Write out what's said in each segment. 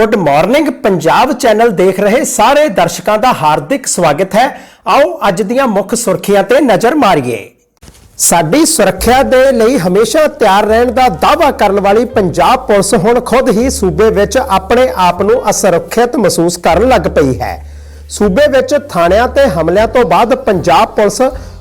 Good morning Punjab channel ਦੇਖ ਰਹੇ ਸਾਰੇ ਦਰਸ਼ਕਾਂ ਦਾ ਹਾਰਦਿਕ ਸਵਾਗਤ ਹੈ। ਆਓ ਅੱਜ ਦੀਆਂ ਮੁੱਖ ਸੁਰਖੀਆਂ ਤੇ ਨਜ਼ਰ ਮਾਰੀਏ। ਸਾਡੀ ਸੁਰੱਖਿਆ ਦੇ ਲਈ ਹਮੇਸ਼ਾ ਤਿਆਰ ਰਹਿਣ ਦਾ ਦਾਅਵਾ ਕਰਨ ਵਾਲੀ ਪੰਜਾਬ ਪੁਲਿਸ ਹੁਣ ਖੁਦ ਹੀ ਸੂਬੇ ਵਿੱਚ ਆਪਣੇ ਆਪ ਨੂੰ ਅਸੁਰੱਖਿਅਤ ਮਹਿਸੂਸ ਕਰਨ ਲੱਗ ਪਈ ਹੈ। ਸੂਬੇ ਵਿੱਚ ਥਾਣਿਆਂ ਤੇ ਹਮਲਿਆਂ ਤੋਂ ਬਾਅਦ ਪੰਜਾਬ ਪੁਲਿਸ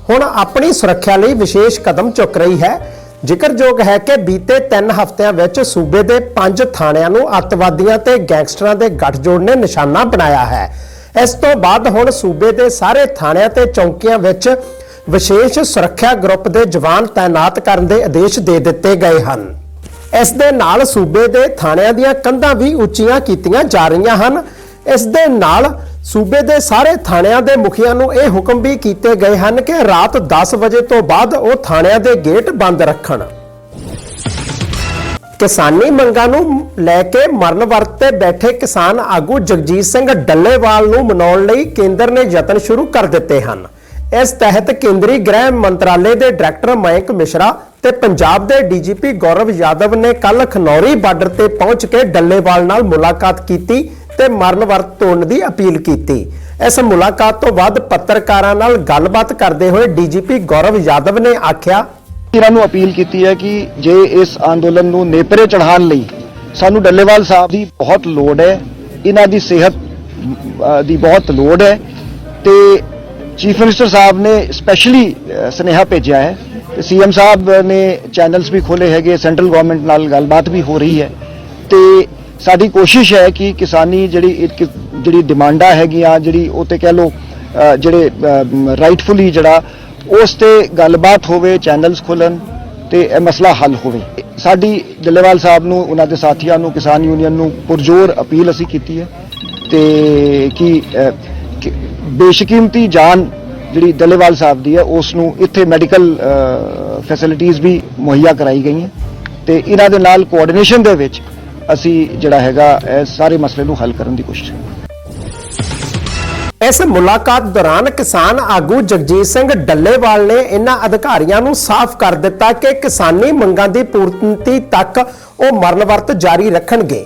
ਹੁਣ ਆਪਣੀ ਸੁਰੱਖਿਆ ਲਈ ਵਿਸ਼ੇਸ਼ ਕਦਮ ਚੁੱਕ ਰਹੀ ਹੈ। ਜ਼ਿਕਰਯੋਗ ਹੈ ਕਿ ਬੀਤੇ 3 ਹਫ਼ਤਿਆਂ ਵਿੱਚ ਸੂਬੇ ਦੇ 5 ਥਾਣਿਆਂ ਨੂੰ ਅੱਤਵਾਦੀਆਂ ਤੇ ਗੈਂਗਸਟਰਾਂ ਦੇ ਗੱਠਜੋੜ ਨੇ ਨਿਸ਼ਾਨਾ ਬਣਾਇਆ ਹੈ। ਇਸ ਤੋਂ ਬਾਅਦ ਹੁਣ ਸੂਬੇ ਦੇ ਸਾਰੇ ਥਾਣਿਆਂ ਤੇ ਚੌਂਕੀਆਂ ਵਿੱਚ ਵਿਸ਼ੇਸ਼ ਸੁਰੱਖਿਆ ਗਰੁੱਪ ਦੇ ਜਵਾਨ ਤਾਇਨਾਤ ਕਰਨ ਦੇ ਆਦੇਸ਼ ਦੇ ਦਿੱਤੇ ਗਏ ਹਨ। ਇਸ ਦੇ ਨਾਲ ਸੂਬੇ ਦੇ ਥਾਣਿਆਂ ਦੀਆਂ ਕੰਧਾਂ ਵੀ ਉੱਚੀਆਂ ਕੀਤੀਆਂ ਜਾ ਰਹੀਆਂ ਹਨ। ਇਸ ਦੇ ਨਾਲ ਸੂਬੇ ਦੇ ਸਾਰੇ ਥਾਣਿਆਂ ਦੇ ਮੁਖੀਆਂ ਨੂੰ ਇਹ ਹੁਕਮ ਵੀ ਕੀਤੇ ਗਏ ਹਨ ਕਿ ਰਾਤ 10 ਵਜੇ ਤੋਂ ਬਾਅਦ ਉਹ ਥਾਣਿਆਂ ਦੇ ਗੇਟ ਬੰਦ ਰੱਖਣ। ਕਿਸਾਨੀ ਮੰਗਾਂ ਨੂੰ ਲੈ ਕੇ ਮਰਨ ਵਰਤ ਤੇ ਬੈਠੇ ਕਿਸਾਨ ਆਗੂ ਜਗਜੀਤ ਸਿੰਘ ਡੱਲੇਵਾਲ ਨੂੰ ਮਨਾਉਣ ਲਈ ਕੇਂਦਰ ਨੇ ਯਤਨ ਸ਼ੁਰੂ ਕਰ ਦਿੱਤੇ ਹਨ। ਇਸ ਤਹਿਤ ਕੇਂਦਰੀ ਗ੍ਰਹਿ ਮੰਤਰਾਲੇ ਦੇ ਡਾਇਰੈਕਟਰ ਮਯੰਕ ਮਿਸ਼ਰਾ ਤੇ ਪੰਜਾਬ ਦੇ ਡੀਜੀਪੀ ਗੌਰਵ ਯਾਦਵ ਨੇ ਕੱਲ ਖਨੌਰੀ ਬਾਰਡਰ ਤੇ ਪਹੁੰਚ ਕੇ ਡੱਲੇਵਾਲ ਨਾਲ ਮੁਲਾਕਾਤ ਕੀਤੀ ਤੇ ਮਰਨ ਵਰਤ ਤੋੜਨ ਦੀ ਅਪੀਲ ਕੀਤੀ। ਇਸ ਮੁਲਾਕਾਤ ਤੋਂ ਬਾਅਦ ਪੱਤਰਕਾਰਾਂ ਨਾਲ ਗੱਲਬਾਤ ਕਰਦੇ ਹੋਏ ਡੀਜੀਪੀ ਗੌਰਵ ਯਾਦਵ ਨੇ ਆਖਿਆ ਇਹਨਾਂ ਨੂੰ ਅਪੀਲ ਕੀਤੀ ਹੈ ਕਿ ਜੇ ਇਸ ਅੰਦੋਲਨ ਨੂੰ ਨੇਪਰੇ ਚੜ੍ਹਾਉਣ ਲਈ ਸਾਨੂੰ ਡੱਲੇਵਾਲ ਸਾਹਿਬ ਦੀ ਬਹੁਤ ਲੋੜ ਹੈ, ਇਹਨਾਂ ਦੀ ਸਿਹਤ ਦੀ ਬਹੁਤ ਲੋੜ ਹੈ ਤੇ ਚੀਫ ਮਿਨਿਸਟਰ ਸਾਹਿਬ ਨੇ ਸਪੈਸ਼ਲੀ ਸੁਨੇਹਾ ਭੇਜਿਆ ਹੈ ਤੇ ਸੀਐਮ ਸਾਹਿਬ ਨੇ ਚੈਨਲਸ ਵੀ ਖੋਲੇ ਹੈਗੇ ਸੈਂਟਰਲ ਗਵਰਨਮੈਂਟ ਨਾਲ ਗੱਲਬਾਤ ਵੀ ਹੋ ਰਹੀ ਹੈ ਤੇ ਸਾਡੀ ਕੋਸ਼ਿਸ਼ ਹੈ ਕਿ ਕਿਸਾਨੀ ਜਿਹੜੀ ਇੱਕ ਜਿਹੜੀ ਡਿਮਾਂਡਾਂ ਹੈਗੀਆਂ ਜਿਹੜੀ ਉਹ ਤੇ ਕਹਿ ਲਓ ਜਿਹੜੇ ਰਾਈਟਫੁਲੀ ਜਿਹੜਾ ਉਸ ਤੇ ਗੱਲਬਾਤ ਹੋਵੇ ਚੈਨਲਸ ਖੁੱਲਣ ਤੇ ਇਹ ਮਸਲਾ ਹੱਲ ਹੋਵੇ। ਸਾਡੀ ਡੱਲੇਵਾਲ ਸਾਹਿਬ ਨੂੰ, ਉਹਨਾਂ ਦੇ ਸਾਥੀਆਂ ਨੂੰ, ਕਿਸਾਨ ਯੂਨੀਅਨ ਨੂੰ ਪੁਰਜ਼ੋਰ ਅਪੀਲ ਅਸੀਂ ਕੀਤੀ ਹੈ ਤੇ ਕਿ ਬੇਸ਼ਕੀਮਤੀ ਜਾਨ ਜਿਹੜੀ ਡੱਲੇਵਾਲ ਸਾਹਿਬ ਦੀ ਹੈ, ਉਸ ਨੂੰ ਇੱਥੇ ਮੈਡੀਕਲ ਫੈਸਿਲਿਟੀਆਂ ਵੀ ਮੁਹੱਈਆ ਕਰਾਈ ਗਈਆਂ ਤੇ ਇਹਨਾਂ ਦੇ ਨਾਲ ਕੋਆਰਡੀਨੇਸ਼ਨ ਦੇ ਵਿੱਚ ਅਸੀਂ ਜਿਹੜਾ ਹੈਗਾ, ਇਹ ਸਾਰੇ ਮਸਲੇ ਨੂੰ ਹੱਲ ਕਰਨ ਦੀ ਕੋਸ਼ਿਸ਼ ਕਰਾਂਗੇ ਇਸ ਮੁਲਾਕਾਤ ਦੌਰਾਨ ਕਿਸਾਨ ਆਗੂ ਜਗਜੀਤ ਸਿੰਘ ਡੱਲੇਵਾਲ ਨੇ ਇਹਨਾਂ ਅਧਿਕਾਰੀਆਂ ਨੂੰ ਸਾਫ਼ ਕਰ ਦਿੱਤਾ ਕਿ ਕਿਸਾਨੀ ਮੰਗਾਂ ਦੀ ਪੂਰਤੀ ਤੱਕ ਉਹ ਮਰਨ ਵਰਤ ਜਾਰੀ ਰੱਖਣਗੇ।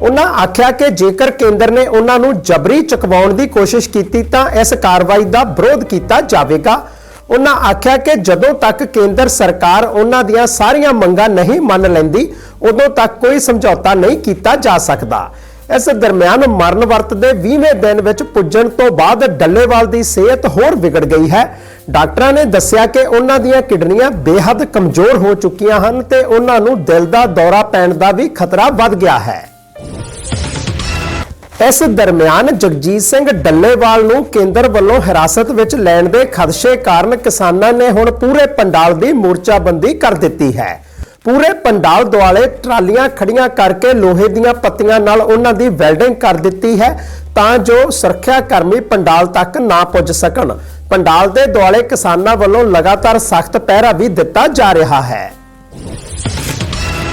ਉਹਨਾਂ ਆਖਿਆ ਕਿ ਜੇਕਰ ਕੇਂਦਰ ਨੇ ਉਹਨਾਂ ਨੂੰ ਜਬਰੀ ਚੁਕਵਾਉਣ ਦੀ ਕੋਸ਼ਿਸ਼ ਕੀਤੀ ਤਾਂ ਇਸ ਕਾਰਵਾਈ ਦਾ ਵਿਰੋਧ ਕੀਤਾ ਜਾਵੇਗਾ। ਉਹਨਾਂ ਆਖਿਆ ਕਿ ਜਦੋਂ ਤੱਕ ਕੇਂਦਰ ਸਰਕਾਰ ਉਹਨਾਂ ਦੀਆਂ ਸਾਰੀਆਂ ਮੰਗਾਂ ਨਹੀਂ ਮੰਨ ਲੈਂਦੀ, ਉਦੋਂ ਤੱਕ ਕੋਈ ਸਮਝੌਤਾ ਨਹੀਂ ਕੀਤਾ ਜਾ ਸਕਦਾ। ਇਸ ਦਰਮਿਆਨ ਮਰਨ ਵਰਤ ਦੇ 20ਵੇਂ ਦਿਨ ਵਿੱਚ ਪੁੱਜਣ ਤੋਂ ਬਾਅਦ ਡੱਲੇਵਾਲ ਦੀ ਸਿਹਤ ਹੋਰ ਵਿਗੜ ਗਈ ਹੈ। ਡਾਕਟਰਾਂ ਨੇ ਦੱਸਿਆ ਕਿ ਉਹਨਾਂ ਦੀਆਂ ਕਿਡਨੀਆਂ ਬੇਹੱਦ ਕਮਜ਼ੋਰ ਹੋ ਚੁੱਕੀਆਂ ਹਨ ਤੇ ਉਹਨਾਂ ਨੂੰ ਦਿਲ ਦਾ ਦੌਰਾ ਪੈਣ ਦਾ ਵੀ ਖਤਰਾ ਵੱਧ ਗਿਆ ਹੈ। ਇਸ ਦਰਮਿਆਨ ਜਗਜੀਤ ਸਿੰਘ ਡੱਲੇਵਾਲ ਨੂੰ ਕੇਂਦਰ ਵੱਲੋਂ ਹਿਰਾਸਤ ਵਿੱਚ ਲੈਣ ਦੇ ਖਦਸ਼ੇ ਕਾਰਨ ਕਿਸਾਨਾਂ ਨੇ ਹੁਣ ਪੂਰੇ ਪੰਡਾਲ ਦੀ ਮੋਰਚਾਬੰਦੀ ਕਰ ਦਿੱਤੀ ਹੈ। ਪੂਰੇ ਪੰਡਾਲ ਦੁਆਲੇ ਟਰਾਲੀਆਂ ਖੜੀਆਂ ਕਰਕੇ ਲੋਹੇ ਦੀਆਂ ਪੱਤੀਆਂ ਨਾਲ ਉਹਨਾਂ ਦੀ ਵੈਲਡਿੰਗ ਕਰ ਦਿੱਤੀ ਹੈ ਤਾਂ ਜੋ ਸੁਰੱਖਿਆ ਕਰਮੀ ਪੰਡਾਲ ਤੱਕ ਨਾ ਪੁੱਜ ਸਕਣ। ਪੰਡਾਲ ਦੇ ਦੁਆਲੇ ਕਿਸਾਨਾਂ ਵੱਲੋਂ ਲਗਾਤਾਰ ਸਖਤ ਪਹਿਰਾ ਵੀ ਦਿੱਤਾ ਜਾ ਰਿਹਾ ਹੈ।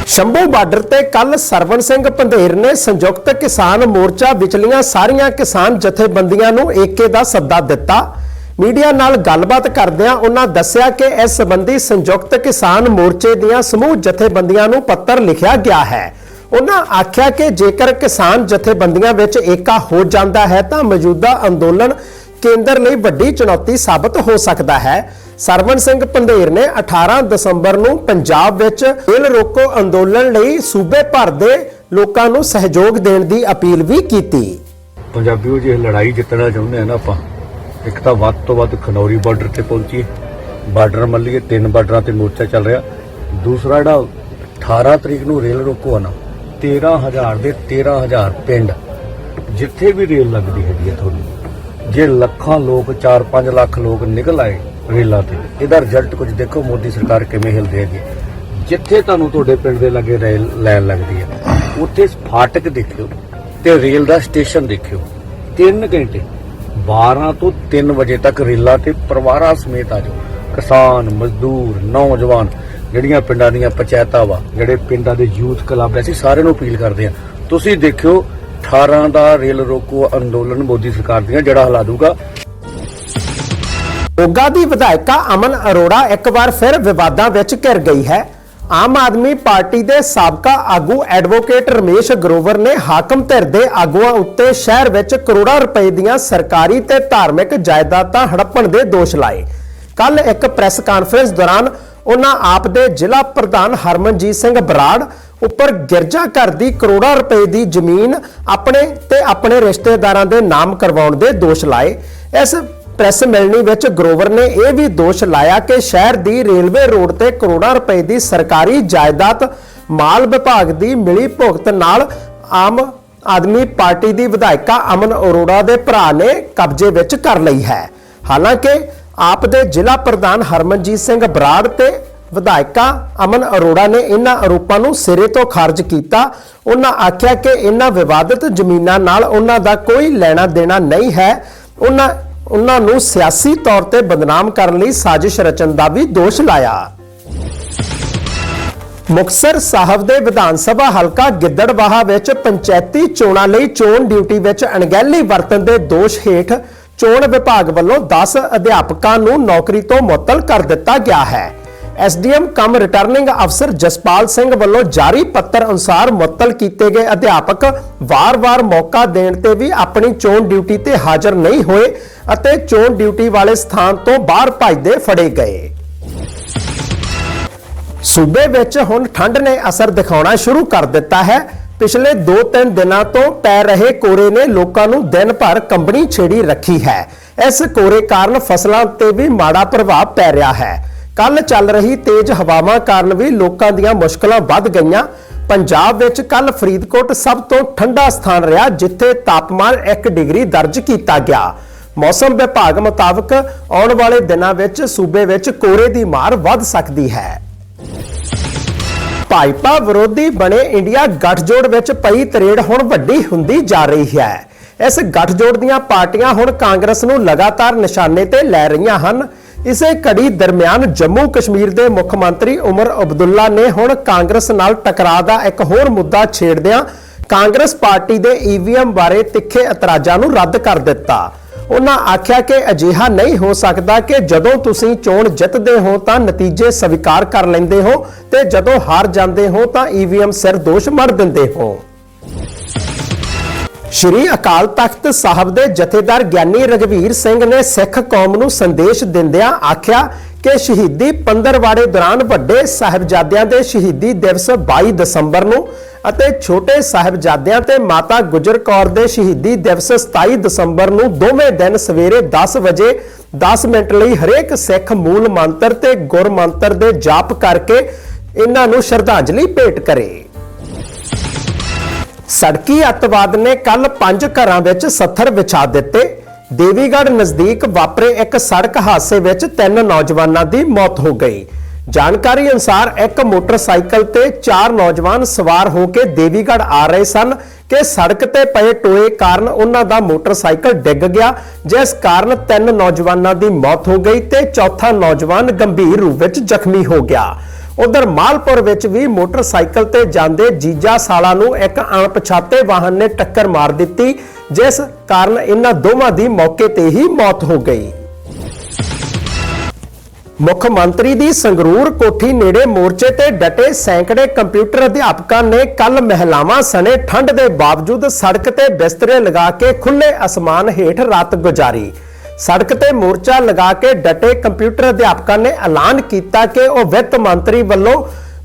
ਸ਼ੰਭੂ ਬਾਰਡਰ ਤੇ ਕੱਲ ਸਰਵਣ ਸਿੰਘ ਪੰਧੇਰ ਨੇ ਸੰਯੁਕਤ ਕਿਸਾਨ ਮੋਰਚਾ ਵਿਚਲੀਆਂ ਸਾਰੀਆਂ ਕਿਸਾਨ ਜਥੇਬੰਦੀਆਂ ਨੂੰ ਏਕੇ ਦਾ ਸੱਦਾ ਦਿੱਤਾ। ਮੀਡੀਆ ਨਾਲ ਗੱਲਬਾਤ ਕਰਦਿਆਂ ਉਹਨਾਂ ਦੱਸਿਆ ਕਿ ਇਸ ਸੰਬੰਧੀ ਸੰਯੁਕਤ ਕਿਸਾਨ ਮੋਰਚੇ ਦੀਆਂ ਸਮੂਹ ਜਥੇਬੰਦੀਆਂ ਨੂੰ ਪੱਤਰ ਲਿਖਿਆ ਗਿਆ ਹੈ। ਉਹਨਾਂ ਆਖਿਆ ਕਿ ਜੇਕਰ ਕਿਸਾਨ ਜਥੇਬੰਦੀਆਂ ਵਿੱਚ ਏਕਾ ਹੋ ਜਾਂਦਾ ਹੈ ਤਾਂ ਮੌਜੂਦਾ ਅੰਦੋਲਨ ਕੇਂਦਰ ਲਈ ਵੱਡੀ ਚੁਣੌਤੀ ਸਾਬਤ ਹੋ ਸਕਦਾ ਹੈ। ਸਰਵਣ ਸਿੰਘ ਪੰਧੇਰ ਨੇ 18 ਦਸੰਬਰ ਨੂੰ ਪੰਜਾਬ ਵਿੱਚ ਰੇਲ ਰੋਕੋ ਅੰਦੋਲਨ ਲਈ ਸੂਬੇ ਭਰ ਦੇ ਲੋਕਾਂ ਨੂੰ ਸਹਿਯੋਗ ਦੇਣ ਦੀ ਅਪੀਲ ਵੀ ਕੀਤੀ। ਪੰਜਾਬੀਓ, ਜੇ ਲੜਾਈ ਜਿੱਤਣਾ ਚਾਹੁੰਦੇ ਆ ਨਾ ਆਪਾਂ, ਇੱਕ ਤਾਂ ਵੱਧ ਤੋਂ ਵੱਧ ਖਨੌਰੀ ਬਾਰਡਰ ਤੇ ਪਹੁੰਚੀਏ। ਬਾਰਡਰ ਮੱਲੀਏ, ਤਿੰਨ ਬਾਰਡਰਾਂ ਤੇ ਮੋਰਚਾ ਚੱਲ ਰਿਹਾ। ਦੂਸਰਾ ਜਿਹੜਾ 18 ਤਰੀਕ ਨੂੰ ਰੇਲ ਰੋਕੋ ਆ ਨਾ 13000 ਦੇ 13000 ਪਿੰਡ, ਜਿੱਥੇ ਵੀ ਰੇਲ ਲੱਗਦੀ ਹੈਗੀ ਆ ਤੁਹਾਨੂੰ, ਜੇ ਲੱਖਾਂ ਲੋਕ 4-5 ਲੱਖ ਲੋਕ ਨਿਕਲ ਆਏ ਰੇਲਾਂ ਤੇ। ਇਹਦਾ ਰਿਜ਼ਲਟ ਕੁਝ ਦੇਖੋ, ਮੋਦੀ ਸਰਕਾਰ ਕਿਵੇਂ ਹਿਲਦੀ ਹੈਗੀ। ਜਿੱਥੇ ਤੁਹਾਨੂੰ ਤੁਹਾਡੇ ਪਿੰਡ ਦੇ ਲਾਗੇ ਰੇਲ ਲਾਈਨ ਲੱਗਦੀ ਹੈ, ਉੱਥੇ ਫਾਟਕ ਦੇਖਿਓ ਤੇ ਰੇਲ ਦਾ ਸਟੇਸ਼ਨ ਦੇਖਿਓ। 3 ਘੰਟੇ 12 ਤੋਂ 3 ਵਜੇ ਤੱਕ ਰੇਲਾਂ ਤੇ ਪਰਿਵਾਰਾਂ ਸਮੇਤ ਆ ਜਾਓ। ਕਿਸਾਨ, ਮਜ਼ਦੂਰ, ਨੌਜਵਾਨ, ਜਿਹੜੀਆਂ ਪਿੰਡਾਂ ਦੀਆਂ ਪੰਚਾਇਤਾਂ ਵਾ, ਜਿਹੜੇ ਪਿੰਡਾਂ ਦੇ ਯੂਥ ਕਲੱਬ ਐ ਅਸੀਂ ਸਾਰਿਆਂ ਨੂੰ ਅਪੀਲ ਕਰਦੇ ਆ ਤੁਸੀਂ ਦੇਖਿਓ 18 ਦਾ ਰੇਲ ਰੋਕੋ ਅੰਦੋਲਨ ਮੋਦੀ ਸਰਕਾਰ ਦੀਆਂ ਜੜਾ ਹਿਲਾ ਦੂਗਾ ਮੋਗਾ ਦੀ ਵਿਧਾਇਕਾ ਅਮਨ ਅਰੋੜਾ ਇੱਕ ਵਾਰ ਫਿਰ ਵਿਵਾਦਾਂ ਵਿੱਚ ਘਿਰ ਗਈ ਹੈ। ਆਮ ਆਦਮੀ ਪਾਰਟੀ ਦੇ ਸਾਬਕਾ ਆਗੂ ਐਡਵੋਕੇਟ ਰਮੇਸ਼ ਗਰੋਵਰ ਨੇ ਹਾਕਮ ਧਿਰ ਦੇ ਆਗੂਆਂ ਉੱਤੇ ਸ਼ਹਿਰ ਵਿੱਚ ਕਰੋੜਾਂ ਰੁਪਏ ਦੀਆਂ ਸਰਕਾਰੀ ਤੇ ਧਾਰਮਿਕ ਜਾਇਦਾਦਾਂ ਹੜੱਪਣ ਦੇ ਦੋਸ਼ ਲਾਏ। ਕੱਲ ਇੱਕ ਪ੍ਰੈਸ ਕਾਨਫਰੰਸ ਦੌਰਾਨ ਉਹਨਾਂ ਆਪ ਦੇ ਜ਼ਿਲ੍ਹਾ ਪ੍ਰਧਾਨ ਹਰਮਨਜੀਤ ਸਿੰਘ ਬਰਾੜ ਉੱਪਰ ਗਿਰਜਾ ਘਰ ਦੀ ਕਰੋੜਾਂ ਰੁਪਏ ਦੀ ਜ਼ਮੀਨ ਆਪਣੇ ਤੇ ਆਪਣੇ ਰਿਸ਼ਤੇਦਾਰਾਂ ਦੇ ਨਾਮ ਕਰਵਾਉਣ ਦੇ ਦੋਸ਼ ਲਾਏ। ਇਸ ਪ੍ਰੈਸ ਮਿਲਣੀ ਵਿੱਚ ਗਰੋਵਰ ਨੇ ਇਹ ਵੀ ਦੋਸ਼ ਲਾਇਆ ਕਿ ਸ਼ਹਿਰ ਦੀ ਰੇਲਵੇ ਰੋਡ ਤੇ ਕਰੋੜਾਂ ਰੁਪਏ ਦੀ ਸਰਕਾਰੀ ਜਾਇਦਾਦ ਮਾਲ ਵਿਭਾਗ ਦੀ ਮਿਲੀ ਭੁਗਤ ਨਾਲ ਆਮ ਆਦਮੀ ਪਾਰਟੀ ਦੀ ਵਿਧਾਇਕਾ ਅਮਨ ਅਰੋੜਾ ਦੇ ਭਰਾ ਨੇ ਕਬਜ਼ੇ ਵਿੱਚ ਕਰ ਲਈ ਹੈ। ਹਾਲਾਂਕਿ ਆਪ ਦੇ ਜ਼ਿਲ੍ਹਾ ਪ੍ਰਧਾਨ ਹਰਮਨਜੀਤ ਸਿੰਘ ਬਰਾੜ ਤੇ ਵਿਧਾਇਕਾ ਅਮਨ ਅਰੋੜਾ ਨੇ ਇਹਨਾਂ ਆਰੋਪਾਂ ਨੂੰ ਸਿਰੇ ਤੋਂ ਖਾਰਜ ਕੀਤਾ। ਉਹਨਾਂ ਆਖਿਆ ਕਿ ਇਹਨਾਂ ਵਿਵਾਦਿਤ ਜ਼ਮੀਨਾਂ ਨਾਲ ਉਹਨਾਂ ਦਾ ਕੋਈ ਲੈਣਾ ਦੇਣਾ ਨਹੀਂ ਹੈ। ਉਹਨਾਂ ਉਹਨਾਂ ਨੂੰ ਸਿਆਸੀ ਤੌਰ ਤੇ ਬਦਨਾਮ ਕਰਨ ਲਈ ਸਾਜ਼ਿਸ਼ ਰਚਨ ਦਾ ਵੀ ਦੋਸ਼ ਲਾਇਆ। ਮੁਕਤਸਰ ਸਾਹਿਬ ਦੇ ਵਿਧਾਨ ਸਭਾ ਹਲਕਾ ਗਿੱਦੜਬਾਹਾ ਵਿੱਚ ਪੰਚਾਇਤੀ ਚੋਣਾਂ ਲਈ ਚੋਣ ਡਿਊਟੀ ਵਿੱਚ ਅਣਗਹਿਲੀ ਵਰਤਣ ਦੇ ਦੋਸ਼ ਹੇਠ ਚੋਣ ਵਿਭਾਗ ਵੱਲੋਂ 10 ਅਧਿਆਪਕਾਂ ਨੂੰ ਨੌਕਰੀ ਤੋਂ ਮੁਅੱਤਲ ਕਰ ਦਿੱਤਾ ਗਿਆ ਹੈ। ਐਸਡੀਐਮ ਕਮ ਰਿਟਰਨਿੰਗ ਅਫਸਰ ਜਸਪਾਲ ਸਿੰਘ ਵੱਲੋਂ ਜਾਰੀ ਪੱਤਰ ਅਨੁਸਾਰ ਮੁਅੱਤਲ ਕੀਤੇ ਗਏ ਅਧਿਆਪਕ ਵਾਰ-ਵਾਰ ਮੌਕਾ ਦੇਣ ਤੇ ਵੀ ਆਪਣੀ ਚੋਣ ਡਿਊਟੀ ਤੇ ਹਾਜ਼ਰ ਨਹੀਂ ਹੋਏ ਅਤੇ ਚੋਣ ਡਿਊਟੀ ਵਾਲੇ ਸਥਾਨ ਤੋਂ ਬਾਹਰ ਭੱਜਦੇ ਫੜੇ ਗਏ। ਸੂਬੇ ਵਿੱਚ ਹੁਣ ਠੰਡ ਨੇ ਅਸਰ ਦਿਖਾਉਣਾ ਸ਼ੁਰੂ ਕਰ ਦਿੱਤਾ ਹੈ। ਪਿਛਲੇ 2-3 ਦਿਨਾਂ ਤੋਂ ਪੈ ਰਹੇ ਕੋਰੇ ਨੇ ਲੋਕਾਂ ਨੂੰ ਦਿਨ ਭਰ ਕੰਬਣੀ ਛੇੜੀ ਰੱਖੀ ਹੈ। ਇਸ ਕੋਰੇ ਕਾਰਨ ਫਸਲਾਂ ਤੇ ਵੀ ਮਾੜਾ ਪ੍ਰਭਾਵ ਪੈ ਰਿਹਾ ਹੈ। ਕੱਲ ਚੱਲ ਰਹੀ ਤੇਜ਼ ਹਵਾਵਾਂ ਕਾਰਨ ਵੀ ਲੋਕਾਂ ਦੀਆਂ ਮੁਸ਼ਕਲਾਂ ਵੱਧ ਗਈਆਂ। ਪੰਜਾਬ ਵਿੱਚ ਕੱਲ ਫਰੀਦਕੋਟ ਸਭ ਤੋਂ ਠੰਡਾ ਸਥਾਨ ਰਿਹਾ, ਜਿੱਥੇ ਤਾਪਮਾਨ 1 ਡਿਗਰੀ ਦਰਜ ਕੀਤਾ ਗਿਆ। ਮੌਸਮ ਵਿਭਾਗ ਮੁਤਾਬਕ ਆਉਣ ਵਾਲੇ ਦਿਨਾਂ ਵਿੱਚ ਸੂਬੇ ਵਿੱਚ ਕੋਰੇ ਦੀ ਮਾਰ ਵੱਧ ਸਕਦੀ ਹੈ। ਭਾਜਪਾ ਵਿਰੋਧੀ ਬਣੇ ਇੰਡੀਆ ਗੱਠਜੋੜ ਵਿੱਚ ਪਈ ਤਰੇੜ ਹੁਣ ਵੱਡੀ ਹੁੰਦੀ ਜਾ ਰਹੀ ਹੈ। ਇਸ ਗੱਠਜੋੜ ਦੀਆਂ ਪਾਰਟੀਆਂ ਹੁਣ ਕਾਂਗਰਸ ਨੂੰ ਲਗਾਤਾਰ ਨਿਸ਼ਾਨੇ ਤੇ ਲੈ ਰਹੀਆਂ ਹਨ। ਇਸੇ ਕੜੀ ਦਰਮਿਆਨ ਜੰਮੂ ਕਸ਼ਮੀਰ ਦੇ ਮੁੱਖ ਮੰਤਰੀ ਉਮਰ ਅਬਦੁੱਲਾ ਨੇ ਹੁਣ ਕਾਂਗਰਸ ਨਾਲ ਟਕਰਾਅ ਦਾ ਇੱਕ ਹੋਰ ਮੁੱਦਾ ਛੇੜਦਿਆਂ ਕਾਂਗਰਸ ਪਾਰਟੀ ਦੇ ਈਵੀਐਮ ਬਾਰੇ ਤਿੱਖੇ ਇਤਰਾਜ਼ਾਂ ਨੂੰ ਰੱਦ ਕਰ ਦਿੱਤਾ। ਉਹਨਾਂ ਆਖਿਆ ਕਿ ਅਜਿਹਾ ਨਹੀਂ ਹੋ ਸਕਦਾ ਕਿ ਜਦੋਂ ਤੁਸੀਂ ਚੋਣ ਜਿੱਤਦੇ ਹੋ ਤਾਂ ਨਤੀਜੇ ਸਵੀਕਾਰ ਕਰ ਲੈਂਦੇ ਹੋ ਤੇ ਜਦੋਂ ਹਾਰ ਜਾਂਦੇ ਹੋ ਤਾਂ ਈਵੀਐਮ ਸਿਰ ਦੋਸ਼ ਮੜ ਦਿੰਦੇ ਹੋ। ਸ਼੍ਰੀ ਅਕਾਲ ਤਖਤ ਸਾਹਿਬ ਦੇ ਜਥੇਦਾਰ ਗਿਆਨੀ ਰਗਵੀਰ ਸਿੰਘ ਨੇ ਸਿੱਖ ਕੌਮ ਨੂੰ ਸੰਦੇਸ਼ ਦਿੰਦਿਆਂ ਆਖਿਆ ਕਿ ਸ਼ਹੀਦੀ ਪੰਦਰਵਾੜੇ ਦੌਰਾਨ ਵੱਡੇ ਸਾਹਿਬਜ਼ਾਦਿਆਂ ਦੇ ਸ਼ਹੀਦੀ ਦਿਵਸ 22 ਦਸੰਬਰ ਨੂੰ ਅਤੇ ਛੋਟੇ ਸਾਹਿਬਜ਼ਾਦਿਆਂ ਤੇ ਮਾਤਾ ਗੁਜਰ ਕੌਰ ਦੇ ਸ਼ਹੀਦੀ ਦਿਵਸ 27 ਦਸੰਬਰ ਨੂੰ ਦੋਵੇਂ ਦਿਨ ਸਵੇਰੇ 10 ਵਜੇ 10 ਮਿੰਟ ਲਈ ਹਰੇਕ ਸਿੱਖ ਮੂਲ ਮੰਤਰ ਤੇ ਗੁਰ ਮੰਤਰ ਦੇ ਜਾਪ ਕਰਕੇ ਇਹਨਾਂ ਨੂੰ ਸ਼ਰਧਾਂਜਲੀ ਭੇਟ ਕਰੇ। ਸੜਕੀ ਅੱਤਵਾਦ ਨੇ ਕੱਲ ਪੰਜ ਘਰਾਂ ਵਿੱਚ ਸੱਥਰ ਵਿਛਾ ਦਿੱਤੇ। ਦੇਵੀਗੜ੍ਹ ਨਜ਼ਦੀਕ ਵਾਪਰੇ ਇੱਕ ਸੜਕ ਹਾਦਸੇ ਵਿੱਚ ਤਿੰਨ ਨੌਜਵਾਨਾਂ ਦੀ ਮੌਤ ਹੋ ਗਈ। ਜਾਣਕਾਰੀ ਅਨੁਸਾਰ ਇੱਕ ਮੋਟਰਸਾਈਕਲ ਤੇ ਚਾਰ ਨੌਜਵਾਨ ਸਵਾਰ ਹੋ ਕੇ ਦੇਵੀਗੜ ਆ ਰਹੇ ਸਨ ਕਿ ਸੜਕ ਤੇ ਪਏ ਟੋਏ ਕਾਰਨ ਉਹਨਾਂ ਦਾ ਮੋਟਰਸਾਈਕਲ ਡਿੱਗ ਗਿਆ, ਜਿਸ ਕਾਰਨ ਤਿੰਨ ਨੌਜਵਾਨਾਂ ਦੀ ਮੌਤ ਹੋ ਗਈ ਤੇ ਚੌਥਾ ਨੌਜਵਾਨ ਗੰਭੀਰ ਰੂਪ ਵਿੱਚ ਜ਼ਖਮੀ ਹੋ ਗਿਆ। ਉਧਰ ਮਾਲਪੁਰ ਵਿੱਚ ਵੀ ਮੋਟਰਸਾਈਕਲ ਤੇ ਜਾਂਦੇ ਜੀਜਾ ਸਾਲਾ ਨੂੰ ਇੱਕ ਅਣਪਛਾਤੇ ਵਾਹਨ ਨੇ ਟੱਕਰ ਮਾਰ ਦਿੱਤੀ, ਜਿਸ ਕਾਰਨ ਇਹਨਾਂ ਦੋਵਾਂ ਦੀ ਮੌਕੇ ਤੇ ਹੀ ਮੌਤ ਹੋ ਗਈ। ਮੁੱਖ ਮੰਤਰੀ ਦੀ ਸੰਗਰੂਰ ਕੋਠੀ ਨੇੜੇ ਮੋਰਚੇ ਤੇ ਡਟੇ ਸੈਂਕੜੇ ਕੰਪਿਊਟਰ ਅਧਿਆਪਕਾਂ ਨੇ ਕੱਲ ਮਹਿਲਾਵਾਂ ਸਣੇ ਠੰਡ ਦੇ ਬਾਵਜੂਦ ਸੜਕ ਤੇ ਬਿਸਤਰੇ ਲਗਾ ਕੇ ਖੁੱਲੇ ਅਸਮਾਨ ਹੇਠ ਰਾਤ ਗੁਜ਼ਾਰੀ। ਸੜਕ ਤੇ ਮੋਰਚਾ ਲਗਾ ਕੇ ਡਟੇ ਕੰਪਿਊਟਰ ਅਧਿਆਪਕਾਂ ਨੇ ਐਲਾਨ ਕੀਤਾ ਕਿ ਉਹ ਵਿੱਤ ਮੰਤਰੀ ਵੱਲੋਂ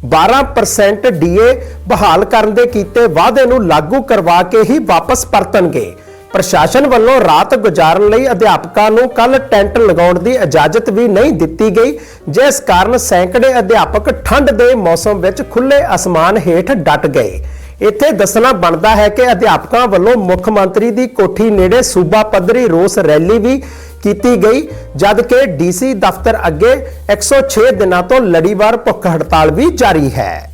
12% ਡੀਏ ਬਹਾਲ ਕਰਨ ਦੇ ਕੀਤੇ ਵਾਅਦੇ ਨੂੰ ਲਾਗੂ ਕਰਵਾ ਕੇ ਹੀ ਵਾਪਸ ਪਰਤਣਗੇ। ਪ੍ਰਸ਼ਾਸਨ ਵੱਲੋਂ ਰਾਤ ਗੁਜ਼ਾਰਨ ਲਈ ਅਧਿਆਪਕਾਂ ਨੂੰ ਕੱਲ ਟੈਂਟ ਲਗਾਉਣ ਦੀ ਇਜਾਜ਼ਤ ਵੀ ਨਹੀਂ ਦਿੱਤੀ ਗਈ, ਜਿਸ ਕਾਰਨ ਸੈਂਕੜੇ ਅਧਿਆਪਕ ਠੰਡ ਦੇ ਮੌਸਮ ਵਿੱਚ ਖੁੱਲੇ ਅਸਮਾਨ ਹੇਠ ਡਟ ਗਏ। ਇੱਥੇ ਦੱਸਣਾ ਬਣਦਾ ਹੈ ਕਿ ਅਧਿਆਪਕਾਂ ਵੱਲੋਂ ਮੁੱਖ ਮੰਤਰੀ ਦੀ ਕੋਠੀ ਨੇੜੇ ਸੂਬਾ ਪੱਧਰੀ ਰੋਸ ਰੈਲੀ ਵੀ ਕੀਤੀ ਗਈ, ਜਦ ਕਿ ਡੀਸੀ ਦਫ਼ਤਰ ਅੱਗੇ 106 ਦਿਨਾਂ ਤੋਂ ਲੜੀਵਾਰ ਭੁੱਖ ਹੜਤਾਲ ਵੀ ਜਾਰੀ ਹੈ।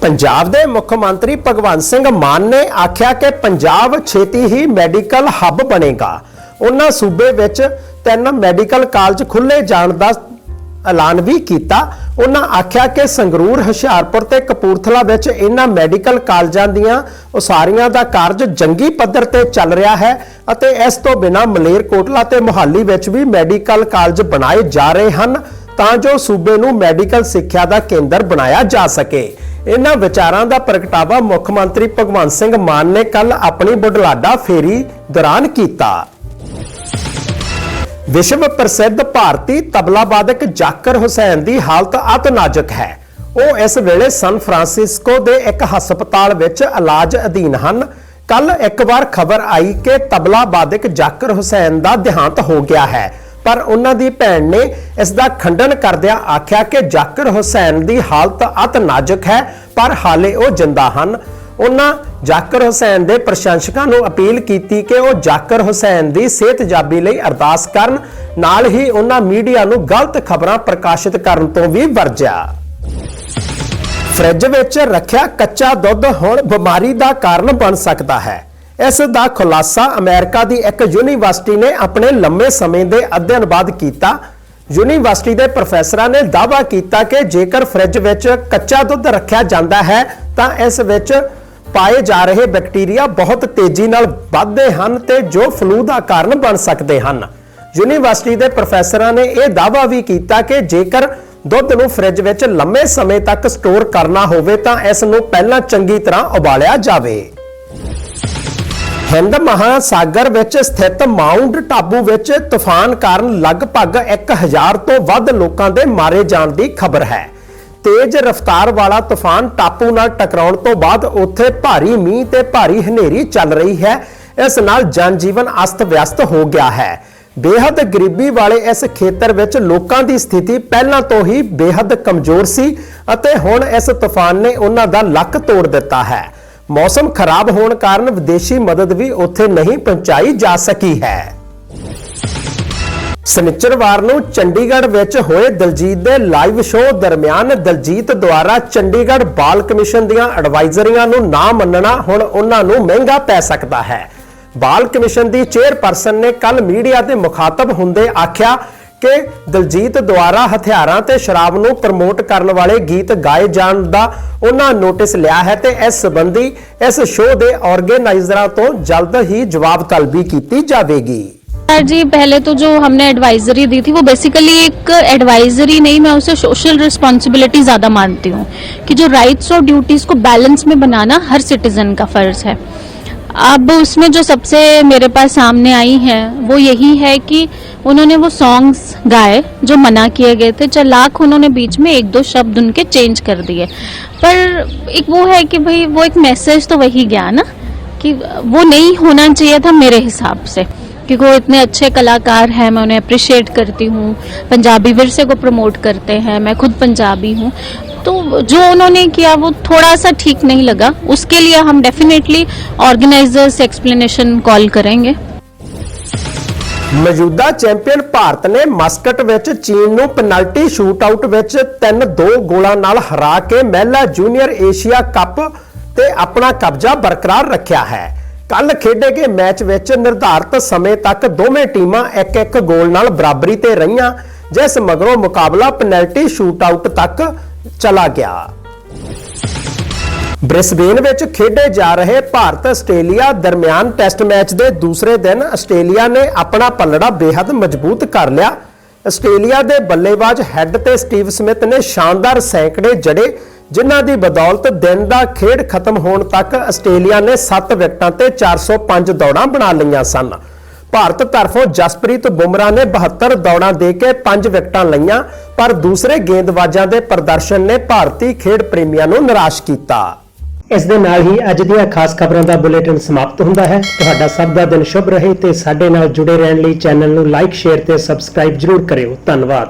ਪੰਜਾਬ ਦੇ ਮੁੱਖ ਮੰਤਰੀ ਭਗਵੰਤ ਸਿੰਘ ਮਾਨ ਨੇ ਆਖਿਆ ਕਿ ਪੰਜਾਬ ਛੇਤੀ ਹੀ ਮੈਡੀਕਲ ਹੱਬ ਬਣੇਗਾ। ਉਹਨਾਂ ਸੂਬੇ ਵਿੱਚ ਤਿੰਨ ਮੈਡੀਕਲ ਕਾਲਜ ਖੁੱਲੇ ਜਾਣ ਦਾ ਐਲਾਨ ਵੀ ਕੀਤਾ। ਉਹਨਾਂ ਆਖਿਆ ਕਿ ਸੰਗਰੂਰ, ਹੁਸ਼ਿਆਰਪੁਰ ਤੇ ਕਪੂਰਥਲਾ ਵਿੱਚ ਇਹਨਾਂ ਮੈਡੀਕਲ ਕਾਲਜਾਂ ਦੀਆਂ ਉਸਾਰੀਆਂ ਦਾ ਕਾਰਜ ਜੰਗੀ ਪੱਧਰ ਤੇ ਚੱਲ ਰਿਹਾ ਹੈ ਅਤੇ ਇਸ ਤੋਂ ਬਿਨਾਂ ਮਲੇਰਕੋਟਲਾ ਤੇ ਮੁਹਾਲੀ ਵਿੱਚ ਵੀ ਮੈਡੀਕਲ ਕਾਲਜ ਬਣਾਏ ਜਾ ਰਹੇ ਹਨ ਤਾਂ ਜੋ ਸੂਬੇ ਨੂੰ ਮੈਡੀਕਲ ਸਿੱਖਿਆ ਦਾ ਕੇਂਦਰ ਬਣਾਇਆ ਜਾ ਸਕੇ। ਇਹਨਾਂ ਵਿਚਾਰਾਂ ਦਾ ਪ੍ਰਗਟਾਵਾ ਮੁੱਖ ਮੰਤਰੀ ਭਗਵੰਤ ਸਿੰਘ ਮਾਨ ਨੇ ਕੱਲ ਆਪਣੀ ਬੁਢਲਾਡਾ ਫੇਰੀ ਦੌਰਾਨ ਕੀਤਾ। ਵਿਸ਼ਵ ਪ੍ਰਸਿੱਧ ਭਾਰਤੀ ਤਬਲਾ ਵਾਦਕ ਜਾਕਰ ਹੁਸੈਨ ਦੀ ਹਾਲਤ ਅਤ ਨਾਜ਼ੁਕ ਹੈ। ਉਹ ਇਸ ਵੇਲੇ ਸਨ ਫਰਾਂਸਿਸਕੋ ਦੇ ਇੱਕ ਹਸਪਤਾਲ ਵਿੱਚ ਇਲਾਜ ਅਧੀਨ ਹਨ। ਕੱਲ ਇੱਕ ਵਾਰ ਖਬਰ ਆਈ ਕਿ ਤਬਲਾ ਵਾਦਕ ਜਾਕਰ ਹੁਸੈਨ ਦਾ ਦੇਹਾਂਤ ਹੋ ਗਿਆ ਹੈ। ਪਰ ਉਹਨਾਂ ਦੀ ਭੈਣ ਨੇ ਇਸ ਦਾ ਖੰਡਨ ਕਰਦਿਆਂ ਆਖਿਆ ਕਿ ਜਾਕਰ ਹੁਸੈਨ ਦੀ ਹਾਲਤ ਅਤ ਨਾਜ਼ੁਕ ਹੈ, ਪਰ ਹਾਲੇ ਉਹ ਜਿੰਦਾ ਹਨ। ਉਹਨਾਂ ਜਾਕਰ ਹੁਸੈਨ ਦੇ ਪ੍ਰਸ਼ੰਸਕਾਂ ਨੂੰ ਅਪੀਲ ਕੀਤੀ ਕਿ ਉਹ ਜਾਕਰ ਹੁਸੈਨ ਦੀ ਸਿਹਤਯਾਬੀ ਲਈ ਅਰਦਾਸ ਕਰਨ, ਨਾਲ ਹੀ ਉਹਨਾਂ ਮੀਡੀਆ ਨੂੰ ਗਲਤ ਖਬਰਾਂ ਪ੍ਰਕਾਸ਼ਿਤ ਕਰਨ ਤੋਂ ਵੀ ਵਰਜਿਆ। ਫ੍ਰਿਜ ਵਿੱਚ ਰੱਖਿਆ ਕੱਚਾ ਦੁੱਧ ਹੁਣ ਬਿਮਾਰੀ ਦਾ ਕਾਰਨ ਬਣ ਸਕਦਾ ਹੈ। ਇਸ ਦਾ ਖੁਲਾਸਾ ਅਮਰੀਕਾ ਦੀ ਇੱਕ ਯੂਨੀਵਰਸਿਟੀ ਨੇ ਆਪਣੇ ਲੰਮੇ ਸਮੇਂ ਦੇ ਅਧਿਐਨ ਬਾਅਦ ਕੀਤਾ। ਯੂਨੀਵਰਸਿਟੀ ਦੇ ਪ੍ਰੋਫੈਸਰਾਂ ਨੇ ਦਾਅਵਾ ਕੀਤਾ ਕਿ ਜੇਕਰ ਫ੍ਰਿਜ ਵਿੱਚ ਕੱਚਾ ਦੁੱਧ ਰੱਖਿਆ ਜਾਂਦਾ ਹੈ, ਤਾਂ ਇਸ ਵਿੱਚ ਪਾਏ ਜਾ ਰਹੇ ਬੈਕਟੀਰੀਆ ਬਹੁਤ ਤੇਜ਼ੀ ਨਾਲ ਵੱਧਦੇ ਹਨ ਤੇ ਜੋ ਫਲੂ ਦਾ ਕਾਰਨ ਬਣ ਸਕਦੇ ਹਨ। ਯੂਨੀਵਰਸਿਟੀ ਦੇ ਪ੍ਰੋਫੈਸਰਾਂ ਨੇ ਇਹ ਦਾਅਵਾ ਵੀ ਕੀਤਾ ਕਿ ਜੇਕਰ ਦੁੱਧ ਨੂੰ ਫ੍ਰਿਜ ਵਿੱਚ ਲੰਮੇ ਸਮੇਂ ਤੱਕ ਸਟੋਰ ਕਰਨਾ ਹੋਵੇ ਤਾਂ ਇਸ ਨੂੰ ਪਹਿਲਾਂ ਚੰਗੀ ਤਰ੍ਹਾਂ ਉਬਾਲਿਆ ਜਾਵੇ। ਹਿੰਦ ਮਹਾਸਾਗਰ ਵਿੱਚ ਸਥਿਤ ਮਾਊਂਟ ਟਾਬੂ ਵਿੱਚ ਤੂਫਾਨ ਕਾਰਨ ਲਗਭਗ 1000 ਤੋਂ ਵੱਧ ਲੋਕਾਂ ਦੇ ਮਾਰੇ ਜਾਣ ਦੀ ਖਬਰ ਹੈ। ਤੇਜ਼ ਰਫ਼ਤਾਰ ਵਾਲਾ ਤੂਫਾਨ ਟਾਪੂ ਨਾਲ ਟਕਰਾਉਣ ਤੋਂ ਬਾਅਦ ਉੱਥੇ ਭਾਰੀ ਮੀਂਹ ਤੇ ਭਾਰੀ ਹਨੇਰੀ ਚੱਲ ਰਹੀ ਹੈ। ਇਸ ਨਾਲ ਜਨਜੀਵਨ ਅਸਤ-ਵਿਅਸਤ ਹੋ ਗਿਆ ਹੈ। ਬੇਹੱਦ ਗਰੀਬੀ ਵਾਲੇ ਇਸ ਖੇਤਰ ਵਿੱਚ ਲੋਕਾਂ ਦੀ ਸਥਿਤੀ ਪਹਿਲਾਂ ਤੋਂ ਹੀ ਬੇਹੱਦ ਕਮਜ਼ੋਰ ਸੀ ਅਤੇ ਹੁਣ ਇਸ ਤੂਫਾਨ ਨੇ ਉਹਨਾਂ ਦਾ ਲੱਕ ਤੋੜ ਦਿੱਤਾ ਹੈ। ਮੌਸਮ ਖਰਾਬ ਹੋਣ ਕਾਰਨ ਵਿਦੇਸ਼ੀ ਮਦਦ ਵੀ ਉੱਥੇ ਨਹੀਂ ਪਹੁੰਚਾਈ ਜਾ ਸਕੀ ਹੈ। ਸਨਿਚਰਵਾਰ ਨੂੰ ਚੰਡੀਗੜ੍ਹ ਵਿੱਚ ਹੋਏ ਦਲਜੀਤ ਦੇ ਲਾਈਵ ਸ਼ੋਅ ਦਰਮਿਆਨ ਦਲਜੀਤ ਦੁਆਰਾ ਚੰਡੀਗੜ੍ਹ ਬਾਲ ਕਮਿਸ਼ਨ ਦੀਆਂ ਐਡਵਾਈਜ਼ਰੀਆਂ ਨੂੰ ਨਾ ਮੰਨਣਾ ਹੁਣ ਉਹਨਾਂ ਨੂੰ ਮਹਿੰਗਾ ਪੈ ਸਕਦਾ ਹੈ। ਬਾਲ ਕਮਿਸ਼ਨ ਦੀ ਚੇਅਰਪਰਸਨ ਨੇ ਕੱਲ ਮੀਡੀਆ ਦੇ ਮੁਖਾਤਬ ਹੁੰਦੇ ਆਖਿਆ ਕਿ ਦਲਜੀਤ ਦੁਆਰਾ ਹਥਿਆਰਾਂ ਤੇ ਸ਼ਰਾਬ ਨੂੰ ਪ੍ਰਮੋਟ ਕਰਨ ਵਾਲੇ ਗੀਤ ਗਾਏ ਜਾਣ ਦਾ ਉਹਨਾਂ ਨੋਟਿਸ ਲਿਆ ਹੈ ਤੇ ਇਸ ਸੰਬੰਧੀ ਇਸ ਸ਼ੋਅ ਦੇ ਆਰਗੇਨਾਈਜ਼ਰਾਂ ਤੋਂ ਜਲਦ ਹੀ ਜਵਾਬ ਤਲਬੀ ਕੀਤੀ ਜਾਵੇਗੀ। जी, पहले तो जो हमने एडवाइजरी दी थी, वो बेसिकली एक एडवाइजरी नहीं, मैं उसे सोशल रिस्पॉन्सिबिलिटी ज़्यादा मानती हूँ कि जो राइट्स और ड्यूटीज़ को बैलेंस में बनाना हर सिटीजन का फ़र्ज़ है। अब उसमें जो सबसे मेरे पास सामने आई हैं, वो यही है कि उन्होंने वो सॉन्ग्स गाए, जो मना किए गए थे, चलाक उन्होंने बीच में एक दो शब्द उनके चेंज कर दिए। पर एक वो है कि भाई, वो एक मैसेज तो वही गया ना। कि वो नहीं होना चाहिए था मेरे हिसाब से क्योंकि वो इतने अच्छे कलाकार हैं मैं उन्हें अप्रिशिएट करती हूँ पंजाबी विरसे को प्रमोट करते हैं मैं खुद पंजाबी हूँ तो जो उन्होंने किया वो थोड़ा सा ठीक नहीं लगा उसके लिए हम डेफिनेटली ऑर्गेनाइजर्स से एक्सप्लेनेशन कॉल करेंगे ਮੌਜੂਦਾ ਚੈਂਪੀਅਨ ਭਾਰਤ ਨੇ ਮਸਕਟ ਵਿੱਚ ਚੀਨ ਨੂੰ ਪੈਨਲਟੀ ਸ਼ੂਟਆਊਟ ਵਿੱਚ 3-2 ਗੋਲਾਂ ਨਾਲ ਹਰਾ ਕੇ ਮਹਿਲਾ ਜੂਨੀਅਰ ਏਸ਼ੀਆ ਕੱਪ ਤੇ ਆਪਣਾ ਕਬਜ਼ਾ ਬਰਕਰਾਰ ਰੱਖਿਆ ਹੈ। ਕੱਲ ਖੇਡੇ ਗਏ ਮੈਚ ਵਿੱਚ ਨਿਰਧਾਰਤ ਸਮੇਂ ਤੱਕ ਦੋਵੇਂ ਟੀਮਾਂ ਇੱਕ-ਇੱਕ ਗੋਲ ਨਾਲ ਬਰਾਬਰੀ ਤੇ ਰਹੀਆਂ, ਜਿਸ ਮਗਰੋਂ ਮੁਕਾਬਲਾ ਪੈਨਲਟੀ ਸ਼ੂਟਆਊਟ ਤੱਕ ਚਲਾ ਗਿਆ। ਬ੍ਰਿਸਬੇਨ ਵਿੱਚ ਖੇਡੇ ਜਾ ਰਹੇ ਭਾਰਤ ਆਸਟ੍ਰੇਲੀਆ ਦਰਮਿਆਨ ਟੈਸਟ ਮੈਚ ਦੇ ਦੂਸਰੇ ਦਿਨ ਆਸਟ੍ਰੇਲੀਆ ਨੇ ਆਪਣਾ ਪੱਲੜਾ ਬੇहद ਮਜ਼ਬੂਤ ਕਰ ਲਿਆ। ਆਸਟ੍ਰੇਲੀਆ ਦੇ ਬੱਲੇਬਾਜ਼ ਹੈੱਡ ਤੇ ਸਟੀਵ ਸਮਿਥ ਨੇ ਸ਼ਾਨਦਾਰ ਸੈਂਕੜੇ ਜੜੇ ਜਿਨ੍ਹਾਂ ਦੀ ਬਦੌਲਤ ਦਿਨ ਦਾ ਖੇਡ ਖਤਮ ਹੋਣ ਤੱਕ ਆਸਟ੍ਰੇਲੀਆ ਨੇ 7 ਵਿਕਟਾਂ ਤੇ 405 ਦੌੜਾਂ ਬਣਾ ਲਈਆਂ ਸਨ। ਭਾਰਤ ਤਰਫੋਂ ਜਸਪ੍ਰੀਤ ਬੁਮਰਾ ਨੇ 72 ਦੌੜਾਂ ਦੇ ਕੇ 5 ਵਿਕਟਾਂ ਲਈਆਂ, ਪਰ ਦੂਸਰੇ ਗੇਂਦਬਾਜ਼ਾਂ ਦੇ ਪ੍ਰਦਰਸ਼ਨ ਨੇ ਭਾਰਤੀ ਖੇਡ ਪ੍ਰੇਮੀਆਂ ਨੂੰ ਨਿਰਾਸ਼ ਕੀਤਾ। ਇਸ ਦੇ ਨਾਲ ਹੀ ਅੱਜ ਦੀਆਂ ਖਾਸ ਖਬਰਾਂ ਦਾ ਬੁਲੇਟਿਨ ਸਮਾਪਤ ਹੁੰਦਾ ਹੈ। ਤੁਹਾਡਾ ਸਭ ਦਾ ਦਿਨ ਸ਼ੁਭ ਰਹੇ ਤੇ ਸਾਡੇ ਨਾਲ ਜੁੜੇ ਰਹਿਣ ਲਈ ਚੈਨਲ ਨੂੰ ਲਾਈਕ, ਸ਼ੇਅਰ ਤੇ ਸਬਸਕ੍ਰਾਈਬ ਜਰੂਰ ਕਰਿਓ। ਧੰਨਵਾਦ।